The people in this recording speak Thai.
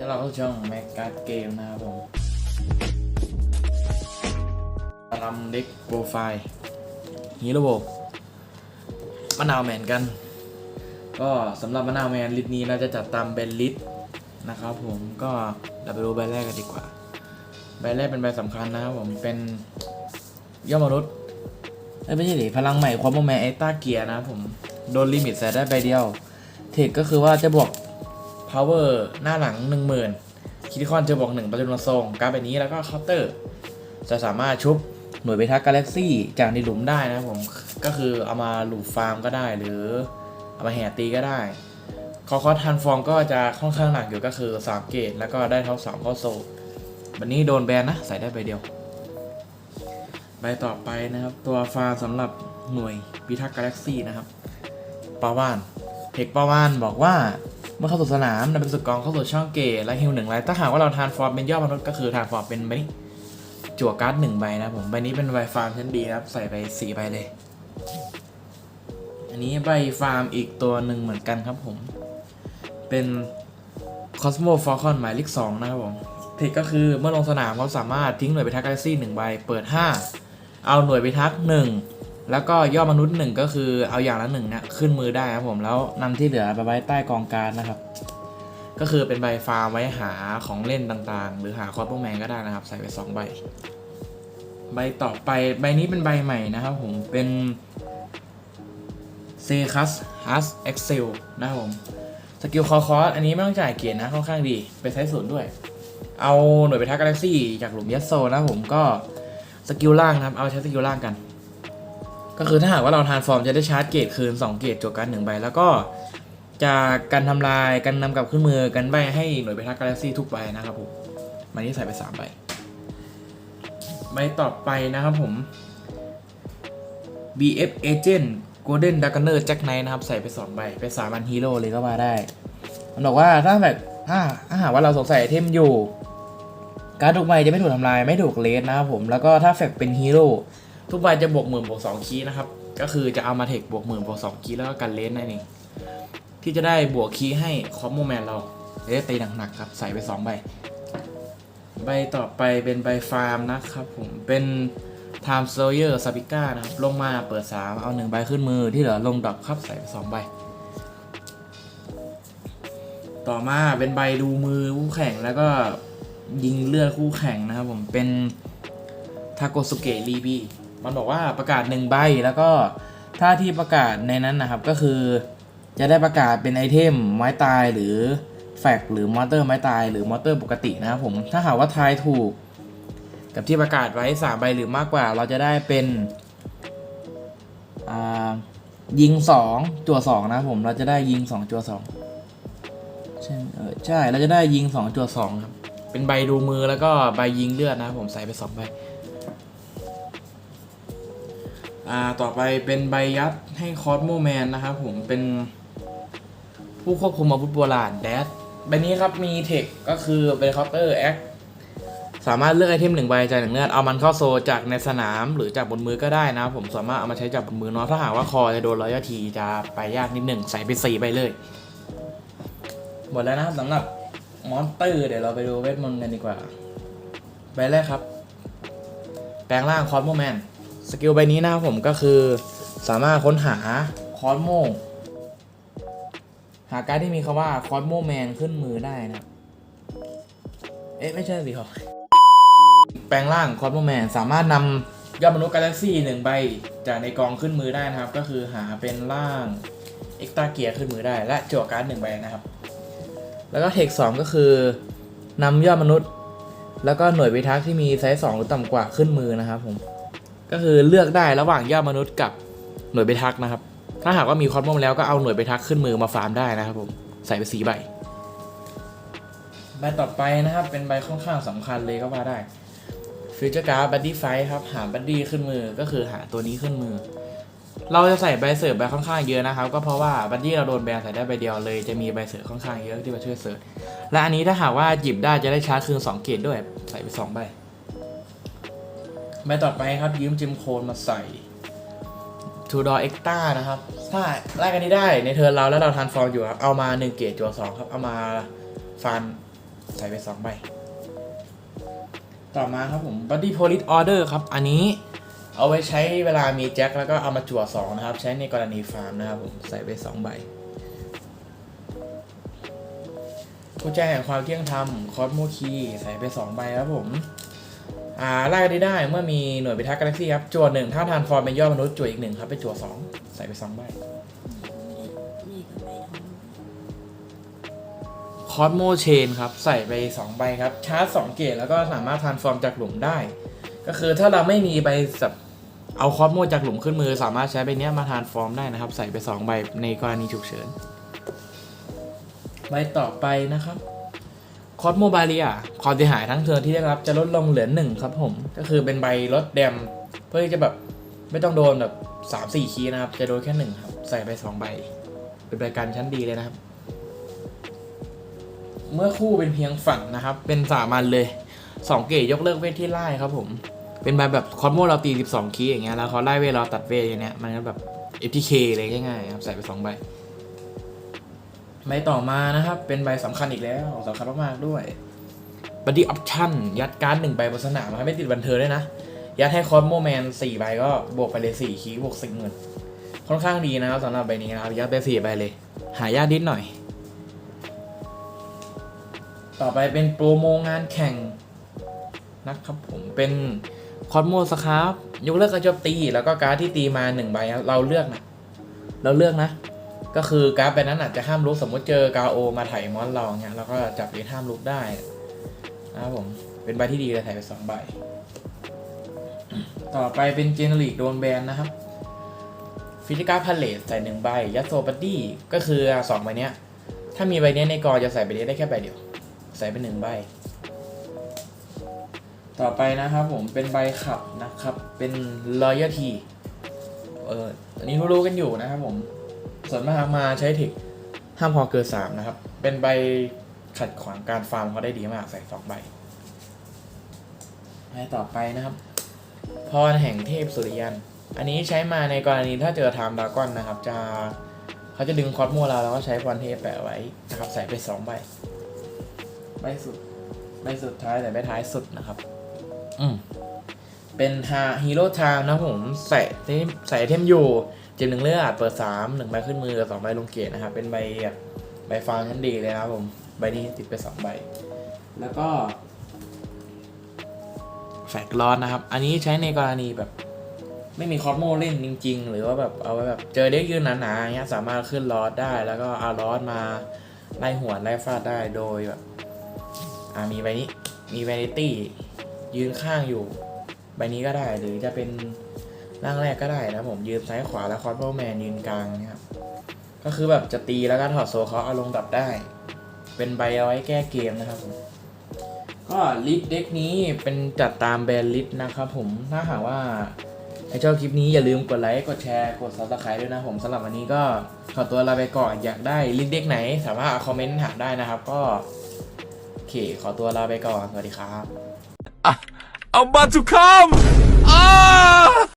แล้วเราก็ช่องแมกการ์ดเกมนะครับผมลำเด็กโปรไฟล์ฮีโร่โบมะนาวแมนกัน ก็สำหรับมะนาวแมนลิสต์นี้เราจะจัดตามเบนลิสต์นะครับผมก็เราไปดูใบแรกกันดีกว่า ใบแรกเป็นใบสำคัญนะครับผมเป็นยอดมนุษย์ไม่ใช่ดิพลังใหม่ความโมแมนไอต้าเกียร์นะครับผมโดนลิมิตใส่ได้ใบเดียว เทคก็คือว่าจะบวก power หน้าหลัง 10,000คิดคอนจะบวก1ประจุนทรงการแบบนี้แล้วก็เคาน์เตอร์ จะสามารถชุบหน่วยพิทักษ์กาแล็กซี่จากในหลุมได้นะผม ก็คือเอามาหลูฟาร์มก็ได้หรือ เอามาแห่ตีก็ได้คอคอทันฟอร์มก็จะค่อนข้างหนักอยู่ก็คือ3เกตแล้วก็ได้ท็อป2เข้าโซวันนี้โดนแบนนะ ใส่ได้ใบเดียว ใบต่อไปนะครับ ตัวฟาร์มสำหรับหน่วยพิทักษ์กาแล็กซี่นะครับปาว่านเทคปาว่านบอกว่า เมื่อเข้าสู่สนามนำเป็นสุดกองเข้าสู่ช่องเกตและฮิวหนึ่งไลท์ถ้าหากว่าเราทานฟอร์มเป็นยอดมนุษย์ก็คือทานฟอร์มเป็นใบนี้จั่วการ์ดหนึ่งใบนะผมใบนี้เป็นใบฟาร์มชั้นดีครับใส่ไปสี่ใบเลย อันนี้ใบฟาร์มอีกตัวหนึ่งเหมือนกันครับผม เป็น Cosmo Falcon หมายเลข2นะครับผมเทคก็คือเมื่อลงสนามเขาสามารถทิ้งหน่วยพิทักษ์กาแล็กซี่หนึ่งใบเปิด5เอาหน่วยพิทักหนึ่ง แล้วก็ย่อมนุษย์หนึ่งก็คือเอาอย่างละหนึ่งเนี่ยขึ้นมือได้ครับผมแล้วนำที่เหลือไปไว้ใต้กองการนะครับ ก็คือเป็นใบฟาร์มไว้หาของเล่นต่างๆ หรือหาคอร์ปแมนก็ได้นะครับ ใส่ไป2ใบ ใบต่อไปใบนี้เป็นใบใหม่นะครับผมเป็นเซคัสฮัสเอ็กเซลนะครับผมสกิลคอคอสอันนี้ไม่ต้องจ่ายเกียรตินะค่อนข้างดีไปใช้ศูนย์ด้วย เอาหน่วยไปทักกาแล็กซี่จากหลุมยัสโซนะผมก็สกิลล่างนะครับ เอาใช้สกิลล่างกัน ก็คือถ้าหากว่าเราทานฟอร์มจะได้ชาร์จเกรดคืน 2 เกรดจวกันหนึ่งใบ แล้วก็จะกันทำลายกันนำกลับขึ้นมือกันใบให้หน่วยไปทักกาแล็กซี่ทุกใบนะครับผมมันนี้ใส่ไป3ใบใบต่อไปนะครับผม BF Agent Golden d a r k e r Jack Knight นะครับ ใส่ไป 2 ใบ ไปสามันฮีโร่เลยก็มาได้ มันบอกว่าถ้าแบบถ้าถ้าหากว่าเราสงสัยไอเทมอยู่ การดทุกใบจะไม่ถูกทำลายไม่ถูกเลสนะครับผม แล้วก็ถ้าแฟกเป็นฮีโร่ ทุกใบจะบวกหมื่นบวกสองคีย์นะครับ ก็คือจะเอามาเทคบวกหมื่นบวกสองคีย์แล้วก็กันเลสนั่นเองที่จะได้บวกคีย์ให้คอมโมแมนเราเลสตีหนักๆครับ ใส่ไป2ใบ ใบต่อไปเป็นใบฟาร์มนะครับผมเป็น Time Sawyer s a p i c a นะครับ ลงมาเปิด 3 เอา1ใบขึ้นมือที่เหลือลงดอปครับใส่ไป2ใบ ต่อมาเป็นใบดูมือคู่แข่งแล้วก็ยิงเลือดคู่แข่งนะครับผมเป็นทาโกสุเกะรีบี มันบอกว่าประกาศ1ใบแล้วก็ถ้าที่ประกาศในนั้นนะครับก็คือ จะได้ประกาศเป็นไอเทมไม้ตายหรือแฟกหรือมอเตอร์ไม้ตายหรือมอเตอร์ปกตินะครับผมถ้าหากว่าทายถูก กับที่ประกาศไว้3ใบหรือมากกว่า เราจะได้เป็นยิง 2 จั่ว2นะผมเราจะได้ยิง 2 จั่ว2ใช่เออใช่เราจะได้ยิง 2 จั่ว2ครับเป็นใบดูมือแล้วก็ใบยิงเลือดนะผมใส่ไป2ใบ อ่าต่อไปเป็นใบยัดให้คอสโมแมนนะครับผมเป็นผู้ควบคุมอาวุธโบราณแดดใบนี้ครับมีเทคก็คือเป็นคาน์เตอร์แอคสามารถเลือกไอเทมหนึ่งใบจากหนึ่งเลือดเอามันเข้าโซจากในสนามหรือจากบนมือก็ได้นะครับผมสามารถเอามาใช้จากบนมือเนาะถ้าหากว่าคอจะโดนร้อยทีจะไปยากนิดหนึ่งใส่ไปสี่ใบเลยหมดแล้วนะครับสำหรับมอนสเตอร์เดี๋ยวเราไปดูเวทมนต์กันดีกว่าใบแรกครับ แปลงร่างคอสโมแมน สกิลใบนี้นะครับผมก็คือสามารถค้นหาคอสโมหาการดที่มีคำว่าคอสโมแมนขึ้นมือได้นะ เอ๊ะ ไม่ใช่สิครับแปลงร่างคอสโมแมนสามารถนำยอดมนุษย์กาแล็กซี่หนึ่งใบ จากในกองขึ้นมือได้นะครับ ก็คือหาเป็นร่างเอ็กตาเกียร์ขึ้นมือได้ และจั่วการ์ดหนึ่งใบนะครับ แล้วก็เทคสองก็คือนำยอดมนุษย์ แล้วก็หน่วยพิทักษ์ที่มีไซส์สองหรือต่ำกว่าขึ้นมือนะครับผม ก็คือเลือกได้ระหว่างยอดมนุษย์กับหน่วยพิทักนะครับ ถ้าหากว่ามีคอสโมแล้วก็เอาหน่วยพิทักขึ้นมือมาฟาร์มได้นะครับผมใส่ไปสีใบใบต่อไปนะครับ เป็นใบค่อนข้างสำคัญเลยก็ว่าได้ฟิวเจอร์การ์ดบัดดี้ไฟครับหาบัดดี้ขึ้นมือก็คือหาตัวนี้ขึ้นมือ เราจะใส่ใบเสิร์ฟใบค่อนข้างเยอะนะครับ ก็เพราะว่าบัดดี้เราโดนแบนใส่ได้ใบเดียวเลยจะมีใบเสิร์ฟค่อนข้างเยอะที่มาช่วยเสิร์ฟและอันนี้ถ้าหากว่าหยิบได้จะได้ชาร์จคืน2เกตด้วย ใส่ไป2ใบ ใบต่อไปครับยืมจิมโคนมาใส่ทูดอเอ็กต้านะครับ ถ้าไล่กันนี้ได้ในเทิร์นเราแล้วเราทันฟอร์มอยู่ครับ เอามา 1 เกตจัว2ครับ เอามาฟันใส่ไปสองใบ ต่อมาครับผม Body Police Order ครับ อันนี้เอาไว้ใช้เวลามีแจ็คแล้วก็เอามาจั่วสองนะครับ ใช้ในกรณีฟาร์มนะครับผม ใส่ไปสองใบผู้แจ้งแห่งความเที่ยงธรรมคอสโมคีใส่ไปสองใบครับผม อ่าไล่ได้ได้เมื่อมีหน่วยพิทักษ์กาแล็กซี่ครับจั่วหนึ่งถ้าทานฟอร์มเป็นยอดมนุษย์จั่วอีกหนึ่งครับไปจั่วสองใส่ไปสองใบนี่ก็ไม่เอาคอสโมเชนครับ ใส่ไป2ใบครับ ชาร์จ2เกตแล้วก็สามารถทานฟอร์มจากหลุมได้ ก็คือถ้าเราไม่มีใบสับเอาคอสโมจากหลุมขึ้นมือ สามารถใช้ใบเนี้ยมาทานฟอร์มได้นะครับ ใส่ไป2ใบในกรณีฉุกเฉินใบต่อไปนะครับ คอสโมบาเรียความเสียหายทั้งเทิร์นที่ได้รับจะลดลงเหลือหนึ่งครับผม ก็คือเป็นใบลดแดม เพื่อที่จะแบบไม่ต้องโดนแบบสามสี่คีนะครับ จะโดนแค่หนึ่งครับ ใส่ไปสองใบ เป็นใบการชั้นดีเลยนะครับ เมื่อคู่เป็นเพียงฝั่งนะครับ เป็นสามัญเลย2เกตยกเลิกเวทที่ไล่ครับผม เป็นใบแบบคอสโมเราตี12คีอย่างเงี้ยแล้วเขาไล่เวทเราตัดเวทอย่างเงี้ยมันก็แบบ FTK เลยง่ายๆครับใส่ไป2ใบ ใบต่อมานะครับ เป็นใบสำคัญอีกแล้วสำคัญมากๆด้วย Body Option ยัดการ์ดหนึ่งใบบนสนามนะครับไม่ติดบันเทิงด้วยนะ ยัดให้คอสโมแมน4ใบก็บวกไปเลย4คีบวกสิเงินค่อนข้างดีนะครับสำหรับใบนี้นะครับยัดไป4ใบเลย หายากนิดหน่อย ต่อไปเป็นโปรโมงานแข่งนะครับผมเป็นคอสโมสครับยกเลิกการโจมตี แล้วก็การ์ดที่ตีมาหนึ่งใบเราเลือกนะ เราเลือกนะ ก็คือการ์ดใบนั้นอาจจะห้ามลุกสมมติเจอกาโอมาไถ่มอนเราเนี่ยเราก็จับเลทห้ามลุกได้นะครับผมเป็นใบที่ดีเลยถ่ายไปสองใบ ต่อไปเป็นเจเนริกโดนแบนนะครับฟิลิก้าพาเลตใส่หนึ่งใบยัตโซบัดดี้ก็คือสองใบเนี้ย ถ้ามีใบเนี้ยในกอจะใส่ใบนี้ได้แค่ใบเดียว ใส่ไปหนึ่งใบ ต่อไปนะครับผมเป็นใบขับนะครับ เป็น loyalty เอออันนี้รู้ๆกันอยู่นะครับผม ส่วนมากมาใช้เทคห้ามพอเกินสามนะครับ เป็นใบขัดขวางการฟาร์มเขาได้ดีมากใส่สองใบใบต่อไปนะครับ พรแห่งเทพสุริยัน อันนี้ใช้มาในกรณีถ้าเจอไทม์ดากอนนะครับ จะเขาจะดึงคอสโมเราแล้วก็ใช้พรเทพแปะไว้นะครับ ใส่ไปสองใบ ใบสุด ใบสุดท้ายแต่ใบท้ายสุดนะครับ อืม เป็นฮาฮีโร่ไทม์นะครับผมใส่เทมใส่ไอเทมอยู่เจมหนึ่งเลือดเปิดสามหนึ่งใบขึ้นมือสองใบลงเกตนะครับเป็นใบแบบใบฟาร์มชั้นดีเลยนะครับผมใบนี้ติดไปสองใบ แล้วก็แฟกลอสนะครับ อันนี้ใช้ในกรณีแบบ ไม่มีคอสโมเล่นจริง ๆ หรือว่าแบบเอาไว้แบบเจอเด็กยืนหนาๆอย่างเงี้ยสามารถขึ้นลอสได้ แล้วก็เอาลอสมาไล่หัวไล่ฟาดได้โดยแบบ อ่ามีใบนี้มี vanity ยืนข้างอยู่ ใบนี้ก็ได้หรือจะเป็นร่างแรกก็ได้นะผมยืนซ้ายขวาแล้วคอสโมแมนยืนกลางเนี่ยครับก็คือแบบจะตีแล้วก็ถอดโซเขาเอาลงดับได้ เป็นใบเอาไว้แก้เกมนะครับผมก็ลิสเด็กนี้เป็นจัดตามแบรนด์ลิสนะครับผมถ้าหากว่าใครชอบคลิปนี้อย่าลืมกดไลค์กดแชร์กด subscribe ด้วยนะผมสำหรับวันนี้ก็ขอตัวลาไปก่อนอยากได้ลิสเด็กไหน สามารถคอมเมนต์ถามได้นะครับ ก็โอเคขอตัวลาไปก่อนสวัสดีครับ I'm about to come! Ah!